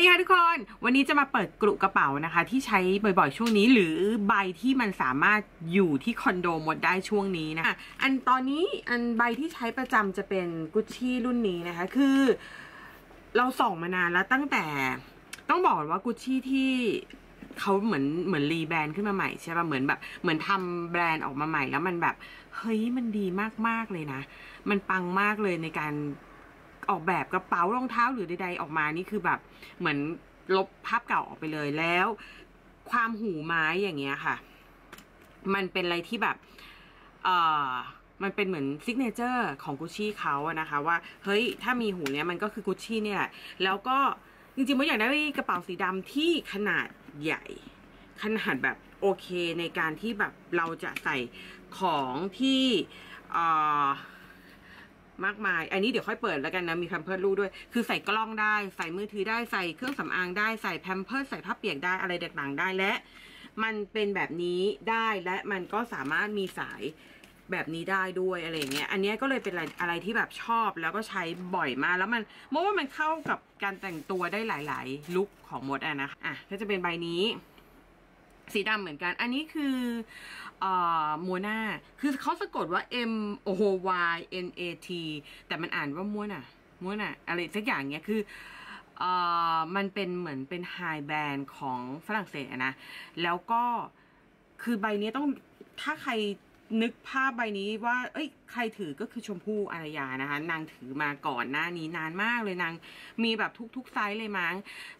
ดีค่ะทุกคน วันนี้จะมาเปิดกรุกระเป๋านะคะ ที่ใช้บ่อยๆช่วงนี้ หรือใบที่มันสามารถอยู่ที่คอนโดหมดได้ช่วงนี้นะะอันตอนนี้อันใบที่ใช้ประจำจะเป็นกุชชี่รุ่นนี้นะคะคือ เราส่องมานานแล้วตั้งแต่ต้องบอกว่ากุชชี่ที่เขาเหมือนเหมือนรีแบรนด์ขึ้นมาใหม่ใช่ป่ะเหมือนแบบเหมือนทำแบรนด์ออกมาใหม่แล้วมันแบบ เฮ้ยมันดีมากๆเลยนะ มันปังมากเลยในการ ออกแบบกระเป๋ารองเท้าหรือใด ๆ ออกมานี่คือแบบเหมือนลบภาพเก่าออกไปเลยแล้ว ความหูไม้อย่างเงี้ยค่ะ มันเป็นอะไรที่แบบเอ่อมันเป็นเหมือนซิกเนเจอร์ของกุชชี่เขาอะนะคะ ว่าเฮ้ยถ้ามีหูเนี้ยมันก็คือกุชชี่เนี่ยแหละแล้วก็จริงๆผมอยากได้กระเป๋าสีดำที่ขนาดใหญ่ ขนาดแบบโอเคในการที่แบบเราจะใส่ของที่เอ่อ มากมาย อันนี้เดี๋ยวค่อยเปิดแล้วกันนะ มีแพมเพิร์ดลูกด้วย คือใส่กล้องได้ ใส่มือถือได้ ใส่เครื่องสำอางได้ ใส่แพมเพิร์ดใส่ผ้าเปียกได้ อะไรต่างๆได้ และ มันเป็นแบบนี้ได้ และมันก็สามารถมีสายแบบนี้ได้ด้วยอะไรเงี้ย อันนี้ก็เลยเป็นอะไรอะไรที่แบบชอบแล้วก็ใช้บ่อยมากแล้วมันมองว่ามันเข้ากับการแต่งตัวได้หลาย ๆ ลุคของมดอะนะ อะ ก็จะเป็นใบนี้ สีดำเหมือนกัน อันนี้คือเอ่อโมนาคือเขาสะกดว่า M O Y N A T แต่มันอ่านว่ามัวน่ะมัวน่ะอะไรสักอย่างเงี้ยคือเออมันเป็นเหมือนเป็นไฮแบรนด์ของฝรั่งเศสนะ แล้วก็คือใบนี้ต้องถ้าใคร นึกภาพใบนี้ว่า เอ้ย ใครถือก็คือชมพู่อารยานะคะ นางถือมาก่อนหน้านี้นานมากเลยนางมีแบบทุกๆไซส์เลยมั้ง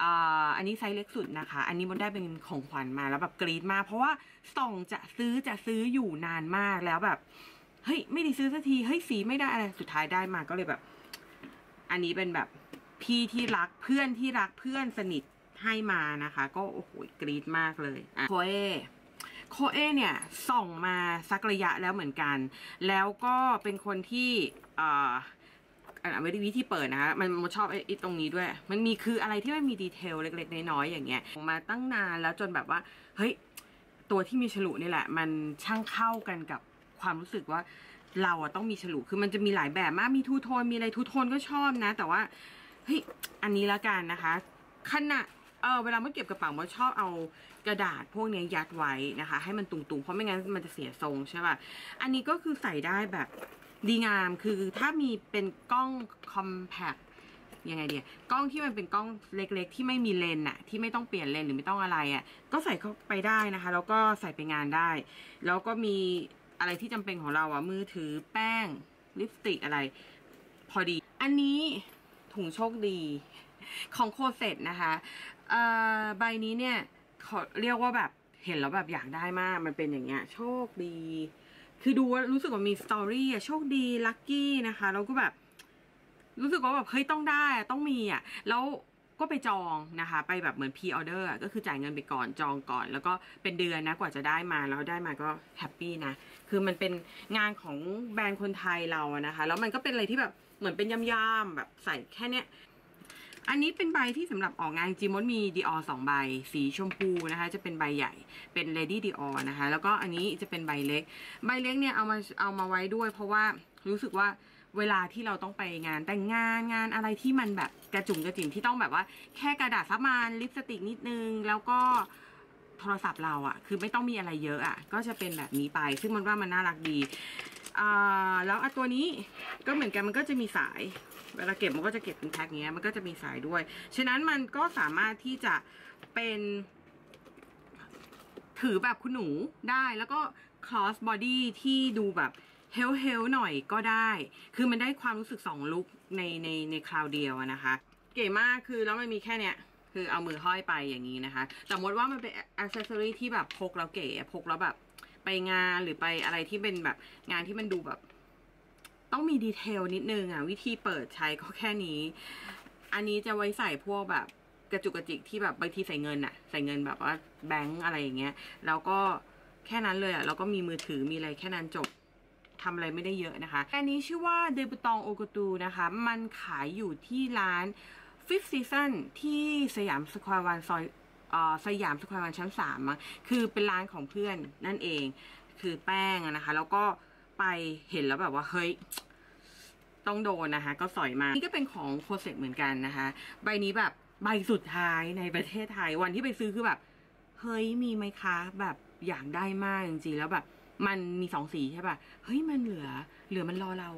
อ่าอันนี้ไซส์เล็กสุดนะคะ อันนี้มันได้เป็นของขวัญมาแล้วแบบกรี๊ดมากเพราะว่าส่องจะซื้อจะซื้ออยู่นานมากแล้วแบบเฮ้ยไม่ได้ซื้อสักทีเฮ้ยสีไม่ได้อะไรสุดท้ายได้มาก็เลยแบบ อันนี้เป็นแบบพี่ที่รักเพื่อนที่รักเพื่อนสนิทให้มานะคะ ก็โอ้โหกรี๊ดมากเลยอะโคเอ โคเอเนี่ยส่องมาสักระยะแล้วเหมือนกัน แล้วก็เป็นคนที่อ่ออ่าไม่ได้วิธีเปิดนะคะมันมชอบไอ้ตรงนี้ด้วย มันมีคืออะไรที่มันมีดีเทลเล็กๆน้อยๆอย่างเงี้ยมาตั้งนานแล้วจนแบบว่า เฮ้ย ตัวที่มีฉลุนี่แหละ มันช่างเข้ากันกับความรู้สึกว่าเราอะต้องมีฉลุ คือมันจะมีหลายแบบมาก มีทูโทน มีอะไรทูโทนก็ชอบนะ แต่ว่า เฮ้ย อันนี้ละกันนะคะ ขณะ เออเวลาเมื่อเก็บกระเป๋าเราชอบเอากระดาษพวกนี้ยัดไว้นะคะ ให้มันตุงๆ เพราะไม่งั้นมันจะเสียทรงใช่ป่ะ อันนี้ก็คือใส่ได้แบบดีงามคือถ้ามีเป็นกล้องคอมแพคยังไงเดียกล้องที่มันเป็นกล้องเล็กๆ ที่ไม่มีเลนส์อะที่ไม่ต้องเปลี่ยนเลนส์หรือไม่ต้องอะไรอะก็ใส่เข้าไปได้นะคะ แล้วก็ใส่ไปงานได้ แล้วก็มีอะไรที่จำเป็นของเราอะมือถือแป้งลิปสติกอะไร พอดี อันนี้ถุงโชคดี ของโคเซตนะคะใบนี้เนี่ยเขาเรียกว่าแบบเห็นแล้วแบบอยากได้มากมันเป็นอย่างเงี้ย โชคดี คือดูว่ารู้สึกว่ามีสตอรี่อะโชคดีลัคกี้นะคะแล้วก็แบบ รู้สึกว่าแบบเฮ้ยต้องได้ต้องมีอะแล้วก็ไปจองนะคะ ไปแบบเหมือนพีออเดอร์ก็คือจ่ายเงินไปก่อนจองก่อน แล้วก็เป็นเดือนนะกว่าจะได้มาแล้วได้มาก็แฮปปี้นะ คือมันเป็นงานของแบรนด์คนไทยเราอะนะคะ แล้วมันก็เป็นอะไรที่แบบเหมือนเป็นย่ามๆแบบใส่แค่เนี้ย อันนี้เป็นใบที่สำหรับออกงานจริงมดมีดีออสองใบ สีชมพูนะคะ จะเป็นใบใหญ่เป็น Lady Dior นะคะ แล้วก็อันนี้จะเป็นใบเล็ก ใบเล็กเนี่ยเอามาเอามาไว้ด้วย เพราะว่ารู้สึกว่าเวลาที่เราต้องไปงานแต่งงานงานอะไรที่มันแบบกระจุ่มกระจิ๋มที่ต้องแบบว่า แค่กระดาษซับมานลิปสติกนิดนึง แล้วก็โทรศัพท์เราอะคือไม่ต้องมีอะไรเยอะอะก็จะเป็นแบบนี้ไป ซึ่งมันว่ามันน่ารักดีอ่าแล้วอะตัวนี้ก็เหมือนกันมันก็จะมีสาย เวลาเก็บมันก็จะเก็บเป็นแพ็คเงี้ยมันก็จะมีสายด้วย ฉะนั้นมันก็สามารถที่จะเป็นถือแบบคุณหนูได้แล้วก็ cross body ที่ดูแบบเฮลเฮลหน่อยก็ได้ คือมันได้ความรู้สึกสองลุคในในในคราวเดียวนะคะ เก๋มากคือแล้วมันมีแค่เนี้ยคือเอามือห้อยไปอย่างนี้นะคะ แต่มดว่ามันเป็นอ c เซสซอรี่ที่แบบพกแล้วเก๋พกแล้วแบบไปงานหรือไปอะไรที่เป็นแบบงานที่มันดูแบบ ต้องมีดีเทลนิดนึงอะ วิธีเปิดใช้ก็แค่นี้ อันนี้จะไว้ใส่พวกแบบกระจุกกระจิกที่แบบบางทีใส่เงินอะใส่เงินแบบว่าแบงก์อะไรอย่างเงี้ยแล้วก็แค่นั้นเลยอะแล้วก็มีมือถือมีอะไรแค่นั้นจบทำอะไรไม่ได้เยอะนะคะ อันนี้ชื่อว่าเดบุตองโอกตูนะคะ มันขายอยู่ที่ร้าน Fifth Season ที่สยามสแควร์วันซอยเอ่อสยามสแควร์วันชั้นสามคือเป็นร้านของเพื่อนนั่นเอง คือแป้งนะคะ แล้วก็ ไปเห็นแล้วแบบว่าเฮ้ยต้องโดนนะคะ ก็สอยมา นี่ก็เป็นของโคเซตเหมือนกันนะคะ ใบนี้แบบใบสุดท้ายในประเทศไทยวันที่ไปซื้อคือแบบ เฮ้ยมีไหมคะ แบบอยากได้มากจริงๆแล้วแบบ มันมีสองสีใช่ป่ะเฮ้ยมันเหลือ เหลือมันรอเรา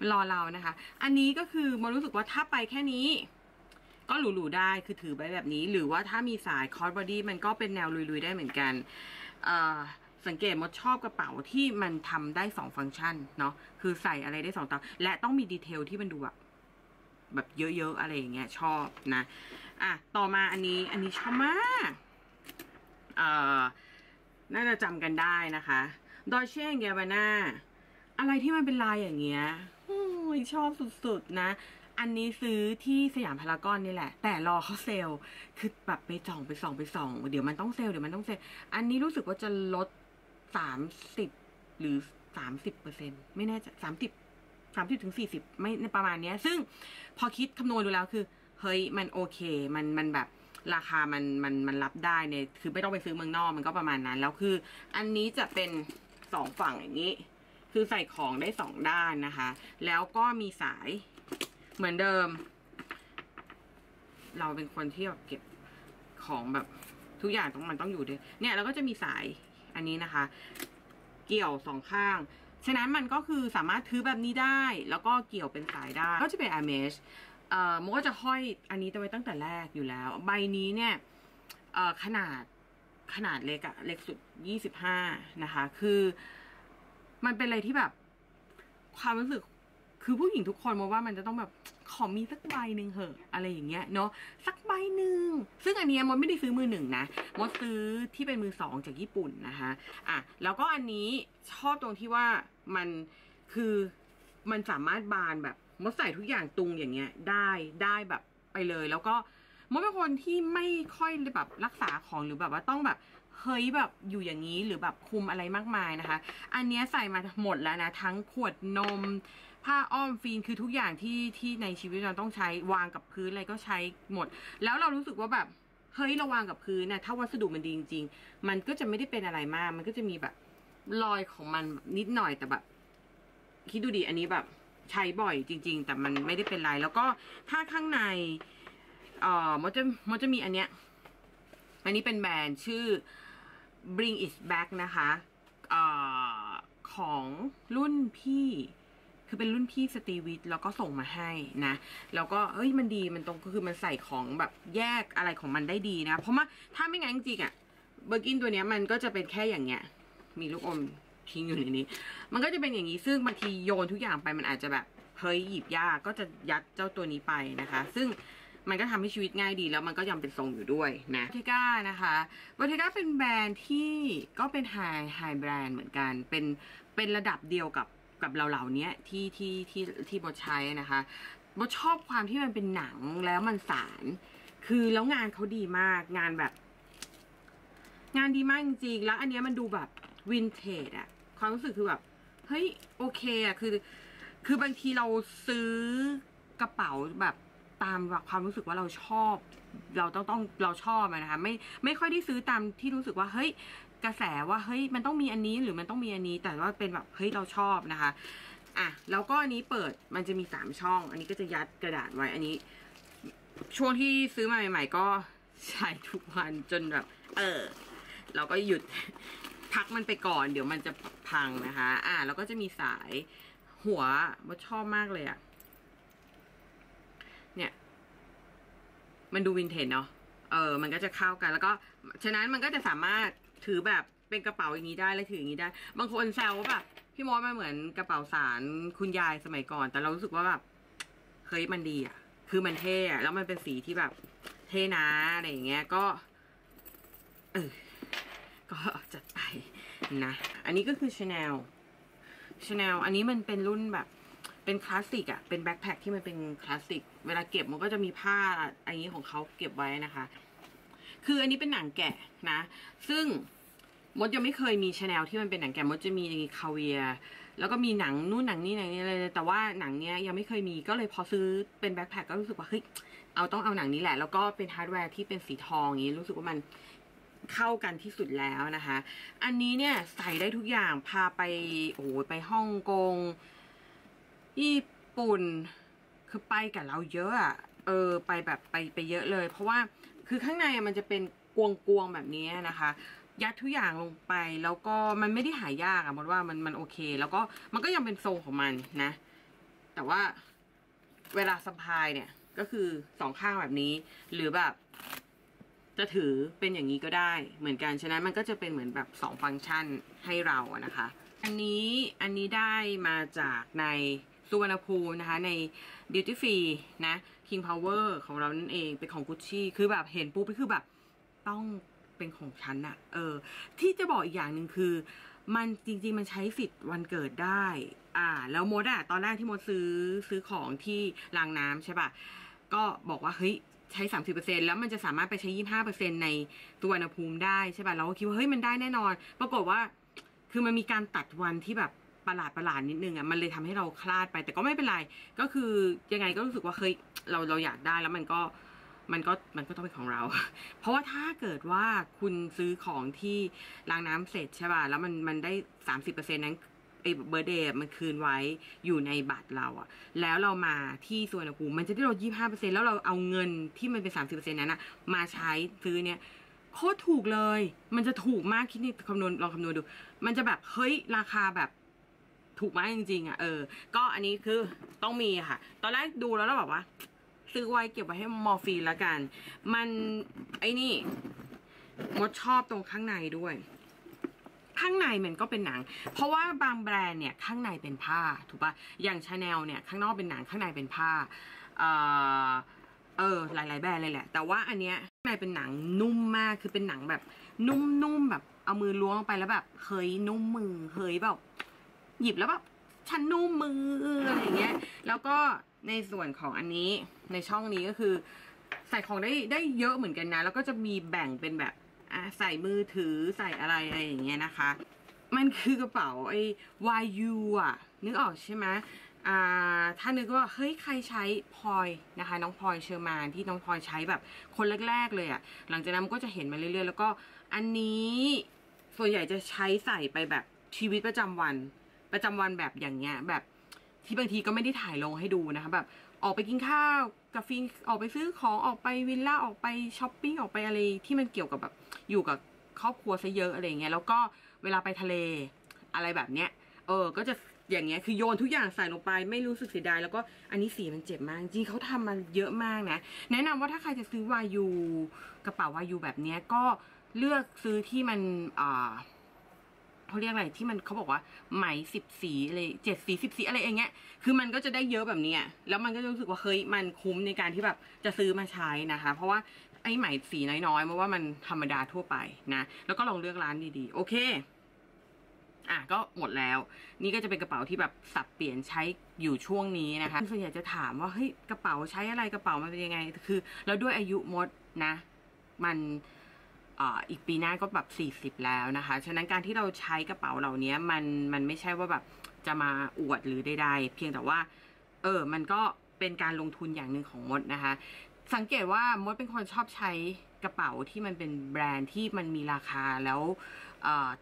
มันรอเรานะคะ อันนี้ก็คือมันรู้สึกว่าถ้าไปแค่นี้ ก็หรูๆได้คือถือไปแบบนี้ หรือว่าถ้ามีสายคอร์สบอดี้มันก็เป็นแนวลุยๆได้เหมือนกัน เอ่อ สังเกตมดชอบกระเป๋าที่มันทำได้สองฟังก์ชันเนาะคือใส่อะไรได้สองต่อและต้องมีดีเทลที่มันดูแบบแบบเยอะๆอะไรอย่างเงี้ยชอบนะอะต่อมาอันนี้อันนี้ชอบมากเอ่อน่าจะจำกันได้นะคะดอยเช่แกบาน่าอะไรที่มันเป็นลายอย่างเงี้ยโอ้ยชอบสุดๆนะ อันนี้ซื้อที่สยามพารากอนนี่แหละ แต่รอเขาเซลล์คือแบบไปส่องไปส่องไปส่องเดี๋ยวมันต้องเซลล์เดี๋ยวมันต้องเซลล์อันนี้รู้สึกว่าจะลด สามสิบหรือสามสิบเปอร์เซ็นไม่แน่ใจสามสิบสามสิบถึงสี่สิบไม่ประมาณเนี้ย ซึ่งพอคิดคำนวณดูแล้วคือ เฮ้ยมันโอเค มันมันแบบราคามันมันมันรับได้เนี่ยคือไม่ต้องไปซื้อเมืองนอกมันก็ประมาณนั้น แล้วคือ อันนี้จะเป็นสองฝั่งอย่างนี้ คือใส่ของได้สองด้านนะคะ แล้วก็มีสายเหมือนเดิม เราเป็นคนที่แบบเก็บของแบบทุกอย่างต้องมันต้องอยู่ด้วยเนี่ยแล้วก็จะมีสาย อันนี้นะคะ เกี่ยวสองข้าง ฉะนั้นมันก็คือสามารถถือแบบนี้ได้ แล้วก็เกี่ยวเป็นสายได้ก็จะเป็น i m e s h เอ่อมันก็จะห้อยอันนี้ไว้ตั้งแต่แรกอยู่แล้ว ใบนี้เนี่ยเอ่อขนาดขนาดเล็กอะเล็กสุดยี่สิบห้านะคะ คือ มันเป็นอะไรที่แบบ ความรู้สึก คือผู้หญิงทุกคนมองว่ามันจะต้องแบบขอมีสักใบหนึ่งเหอะ อะไรอย่างเงี้ยเนาะสักใบหนึ่งซึ่งอันนี้มดไม่ได้ซื้อมือหนึ่งนะมดซื้อที่เป็นมือสองจากญี่ปุ่นนะคะอะแล้วก็อันนี้ชอบตรงที่ว่ามันคือมันสามารถบานแบบมดใส่ทุกอย่างตุงอย่างเงี้ยได้ได้แบบไปเลย แล้วก็มดเป็นคนที่ไม่ค่อยแบบรักษาของหรือแบบว่าต้องแบบเฮ้ยแบบอยู่อย่างนี้หรือแบบคุมอะไรมากมายนะคะ อันนี้ใส่มาหมดแล้วนะ ทั้งขวดนม ผ้าอ้อมฟินคือทุกอย่างที่ที่ในชีวิตเราต้องใช้วางกับพื้นอะไรก็ใช้หมด แล้วเรารู้สึกว่าแบบเฮ้ยเราวางกับพื้นนี่ยถ้าวัสดุมันดีจริงๆ มันก็จะไม่ได้เป็นอะไรมาก มันก็จะมีแบบรอยของมันนิดหน่อยแต่แบบ คิดดูดิอันนี้แบบ ใช้บ่อยจริง ๆ แต่มันไม่ได้เป็นไร แล้วก็ถ้าข้างในเอ่อมันจะมันจะมีอันเนี้ย อันนี้เป็นแบรนด์ชื่อ Bring It Back นะคะเอ่อของรุ่นพี่ คือเป็นรุ่นพี่สตรีวิทแล้วก็ส่งมาให้นะ แล้วก็เอ้ยมันดีมันตรงก็คือมันใส่ของแบบแยกอะไรของมันได้ดีนะ เพราะว่าถ้าไม่งั้นจริงๆอะเบอร์กินตัวเนี้ยมันก็จะเป็นแค่อย่างเงี้ย มีลูกอมทิ้งอยู่ในนี้ มันก็จะเป็นอย่างนี้ซึ่งบางทีโยนทุกอย่างไปมันอาจจะแบบเฮ้ยหยิบยากก็จะยัดเจ้าตัวนี้ไปนะคะ ซึ่งมันก็ทำให้ชีวิตง่ายดีแล้วมันก็ยังเป็นทรงอยู่ด้วยนะบอเทก้านะคะบอเทก้าเป็นแบรนด์ที่ก็เป็นไฮไฮแบรนด์เหมือนกัน เป็นเป็นระดับเดียวกับ กับเราเหล่านี้ที่ที่ที่ที่บดใช้นะคะบดชอบความที่มันเป็นหนังแล้วมันสาร คือแล้วงานเขาดีมากงานแบบ งานดีมากจริงๆแล้วอันเนี้ยมันดูแบบวินเทจอะความรู้สึกคือแบบเฮ้ยโอเคอะคือ คือบางทีเราซื้อกระเป๋าแบบตามความรู้สึกว่าเราชอบ เราต้องต้องเราชอบนะคะไม่ไม่ค่อยได้ซื้อตามที่รู้สึกว่าเฮ้ย กระแสว่าเฮ้ยมันต้องมีอันนี้หรือมันต้องมีอันนี้ แต่ว่าเป็นแบบเฮ้ยเราชอบนะคะอะแล้วก็อันนี้เปิดมันจะมีสามช่อง อันนี้ก็จะยัดกระดาษไว้อันนี้ ช่วงที่ซื้อมาใหม่ ๆ ก็ใช้ทุกวันจนแบบ เออ เราก็หยุดพักมันไปก่อน เดี๋ยวมันจะพังนะคะ อ่าแล้วก็จะมีสายหัวว่าชอบมากเลยอะเนี่ย มันดูวินเทจเนาะเออ มันก็จะเข้ากันแล้วก็ ฉะนั้นมันก็จะสามารถ ถือแบบเป็นกระเป๋าอย่างนี้ได้และถืออย่างนี้ได้ บางคนแซวว่าแบบพี่มอสมันเหมือนกระเป๋าสารคุณยายสมัยก่อน แต่เรารู้สึกว่าแบบเฮ้ยมันดีอะ คือมันเท่อะแล้วมันเป็นสีที่แบบเท่นะอะไรอย่างเงี้ยก็เออก็จัดไปนะ อันนี้ก็คือ Chanel Chanel อันนี้มันเป็นรุ่นแบบเป็นคลาสสิกอะเป็นแบ็คแพคที่มันเป็นคลาสสิก เวลาเก็บมันก็จะมีผ้าอันนี้ของเขาเก็บไว้นะคะ คืออันนี้เป็นหนังแกะนะ ซึ่งมดยังไม่เคยมีชาแนลที่มันเป็นหนังแกะมดจะมีคาเวียแล้วก็มีหนังนู่นหนังนี่หนังนี้เลยแต่ว่าหนังเนี้ยยังไม่เคยมีก็เลยพอซื้อเป็นแบ็คแพคก็รู้สึกว่าเฮ้ยเอาต้องเอาหนังนี้แหละ แล้วก็เป็นฮาร์ดแวร์ที่เป็นสีทองอย่างนี้รู้สึกว่ามันเข้ากันที่สุดแล้วนะคะ อันนี้เนี่ยใส่ได้ทุกอย่างพาไปโอ้โหไปฮ่องกงญี่ปุ่นคือไปกับเราเยอะอะเออไปแบบไปไปเยอะเลย เพราะว่า คือข้างในมันจะเป็นกวงๆแบบนี้นะคะ ยัดทุกอย่างลงไปแล้วก็มันไม่ได้หายากอะมดว่ามันมันโอเค แล้วก็มันก็ยังเป็นทรงของมันนะ แต่ว่าเวลาสะพายเนี่ย ก็คือสองข้างแบบนี้ หรือแบบจะถือเป็นอย่างนี้ก็ได้เหมือนกัน ฉะนั้นมันก็จะเป็นเหมือนแบบสองฟังก์ชันให้เราอะนะคะ อันนี้อันนี้ได้มาจากในสุวรรณภูมินะคะใน Duty Free นะ King Power ของเรานั่นเองเป็นของกุชชี่คือแบบเห็นปุ๊บก็คือแบบต้องเป็นของฉันอะเออ ที่จะบอกอีกอย่างหนึ่งคือ มันจริง ๆ มันใช้สิทธิ์วันเกิดได้ อ่า แล้วมดอะตอนแรกที่มดซื้อซื้อของที่รางน้ำใช่ปะก็บอกว่าเฮ้ยใช้สามสิบเปอร์เซ็นแล้วมันจะสามารถไปใช้ยี่ห้าเปอร์เซ็นในตัวนภูมิได้ใช่ปะเราก็คิดว่าเฮ้ยมันได้แน่นอน ปรากฏว่า คือมันมีการตัดวันที่แบบ ประหลาดประหลาดนิดนึงอะมันเลยทำให้เราคลาดไป แต่ก็ไม่เป็นไร ก็คือยังไงก็รู้สึกว่าเฮ้ยเราเราอยากได้แล้วมันก็มันก็มันก็ต้องเป็นของเรา เพราะว่าถ้าเกิดว่าคุณซื้อของที่ล้างน้ำเสร็จใช่ป่ะแล้วมันมันได้สามสิบเปอร์เซ็นนั้นไอ้เบอร์เดย์มันคืนไว้อยู่ในบัตรเราอะแล้วเรามาที่ส่วนภูมิมันจะได้ลดยี่ห้าเปอร์เซ็นแล้วเราเอาเงินที่มันเป็นสามสิบเปอร์เซ็นนั้นนะมาใช้ซื้อเนี่ยโคตรถูกเลย มันจะถูกมากคิดนี่คำนวณลองคำนวณดู มันจะแบบเฮ้ยราคาแบบ ถูกมากจริงๆอะเออ ก็อันนี้คือต้องมีค่ะ ตอนแรกดูแล้วเราแบบว่า ซื้อไว้เก็บไว้ให้มอร์ฟีนแล้วกัน มันไอ้นี่มดชอบตรงข้างในด้วย ข้างในมันก็เป็นหนัง เพราะว่าบางแบรนด์เนี่ยข้างในเป็นผ้าถูกปะอย่างชาแนลเนี่ยข้างนอกเป็นหนังข้างในเป็นผ้าเออเออหลาย ๆ แบรนด์เลยแหละ แต่ว่าอันเนี้ยข้างในเป็นหนังนุ่มมากคือเป็นหนังแบบ นุ่มๆแบบเอามือล้วงลงไปแล้วแบบเฮ้ยนุ่มมือเฮ้ยแบบ หยิบแล้วแบบฉันนุ่มมืออะไรอย่างเงี้ย แล้วก็ในส่วนของอันนี้ในช่องนี้ก็คือ ใส่ของได้ได้เยอะเหมือนกันนะ แล้วก็จะมีแบ่งเป็นแบบอะใส่มือถือใส่อะไรอะไรอย่างเงี้ยนะคะ มันคือกระเป๋าไอ้ YU อะ นึกออกใช่ไหมอ่าถ้านึกว่าเฮ้ยใครใช้พลอยนะคะ น้องพลอยเชอร์มานที่น้องพลอยใช้แบบคนแรก ๆ เลยอะ่ะ หลังจากนั้นมันก็จะเห็นมาเรื่อยๆ แล้วก็อันนี้ส่วนใหญ่จะใช้ใส่ไปแบบชีวิตประจำวัน ประจำวันแบบอย่างเงี้ยแบบที่บางทีก็ไม่ได้ถ่ายลงให้ดูนะคะแบบออกไปกินข้าวกับฟินออกไปซื้อของออกไปวิลล่าออกไปช้อปปิ้งออกไปอะไรที่มันเกี่ยวกับแบบอยู่กับครอบครัวซะเยอะอะไรเงี้ยแล้วก็เวลาไปทะเลอะไรแบบเนี้ย เออ ก็จะอย่างเงี้ยคือโยนทุกอย่างใส่ลงไปไม่รู้สึกเสียดายแล้วก็อันนี้สีมันเจ็บมากจริงเขาทำมาเยอะมากนะ แนะนำว่าถ้าใครจะซื้อวายูกระเป๋าวายูแบบเนี้ยก็เลือกซื้อที่มันอ่า เขาเรียกอะไรที่มันเขาบอกว่าไหมสิบสีอะไรเจ็ดสีสิบสีอะไรอย่างเงี้ย คือมันก็จะได้เยอะแบบเนี้ยแล้วมันก็จะรู้สึกว่าเฮ้ยมันคุ้มในการที่แบบจะซื้อมาใช้นะคะ เพราะว่าไอ้ไหมสีน้อยๆเพราะว่ามันธรรมดาทั่วไปนะ แล้วก็ลองเลือกร้านดีๆ โอเค อะก็หมดแล้ว นี่ก็จะเป็นกระเป๋าที่แบบสับเปลี่ยนใช้อยู่ช่วงนี้นะคะส่วนใหญ่จะถามว่าเฮ้ยกระเป๋าใช้อะไรกระเป๋ามันเป็นยังไง คือ แล้วด้วยอายุมดนะ มัน อีกปีหน้าก็แบบสี่สิบแล้วนะคะ ฉะนั้นการที่เราใช้กระเป๋าเหล่านี้มันมันไม่ใช่ว่าแบบจะมาอวดหรือใดๆ เพียงแต่ว่า เออ มันก็เป็นการลงทุนอย่างหนึ่งของมดนะคะ สังเกตว่ามดเป็นคนชอบใช้กระเป๋าที่มันเป็นแบรนด์ที่มันมีราคาแล้ว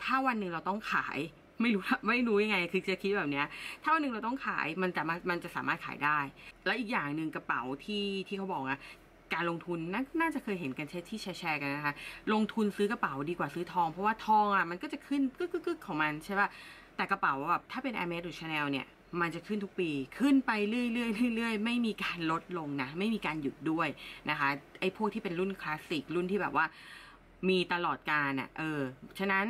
ถ้าวันหนึ่งเราต้องขายไม่รู้ไม่รู้ยังไง คือจะคิดแบบเนี้ย ถ้าวันหนึ่งเราต้องขายมันจะมันจะสามารถขายได้ และอีกอย่างหนึ่งกระเป๋าที่ที่เขาบอกนะ การลงทุนนน่าจะเคยเห็นกันที่แชร์กันนะคะ ลงทุนซื้อกระเป๋าดีกว่าซื้อทอง เพราะว่าทองอะมันก็จะขึ้นกึกกึกของมันใช่ป่ะ แต่กระเป๋าแบบถ้าเป็น Hermes หรือ Chanel เนี่ยมันจะขึ้นทุกปี ขึ้นไปเรื่อยๆเรื่อยๆ ไม่มีการลดลงนะ ไม่มีการหยุดด้วยนะคะ ไอ้พวกที่เป็นรุ่นคลาสสิก รุ่นที่แบบว่า มีตลอดการอะ เออ ฉะนั้น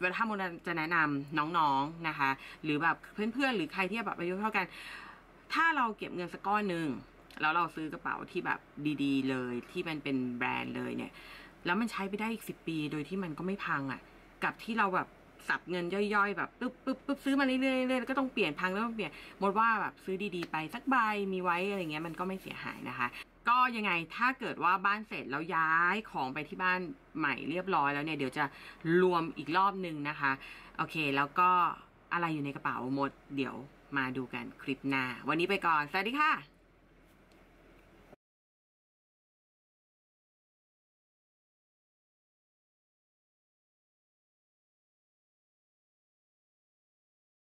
เวลาถ้าโมจะแนะนำน้องๆนะคะ หรือแบบเพื่อนๆ หรือใครที่แบบอายุเท่ากัน ถ้าเราเก็บเงินสักก้อนหนึ่ง แล้วเราซื้อกระเป๋าที่แบบดีๆ เลยที่มันเป็นแบรนด์เลยเนี่ย แล้วมันใช้ไปได้อีกสิบปี โดยที่มันก็ไม่พังอะ กับที่เราแบบสับเงินย่อยๆ แบบปึ๊บปึ๊บปึ๊บซื้อมาเรื่อยๆแล้วก็ต้องเปลี่ยนพังแล้วต้องเปลี่ยนหมดว่าแบบซื้อดีๆ ไปสักใบมีไว้อะไรเงี้ยมันก็ไม่เสียหายนะคะ ก็ยังไงถ้าเกิดว่าบ้านเสร็จแล้วย้ายของไปที่บ้านใหม่เรียบร้อยแล้วเนี่ยเดี๋ยวจะรวมอีกรอบหนึ่งนะคะ โอเค แล้วก็อะไรอยู่ในกระเป๋าหมดเดี๋ยวมาดูกันคลิปหน้า วันนี้ไปก่อน สวัสดีค่ะ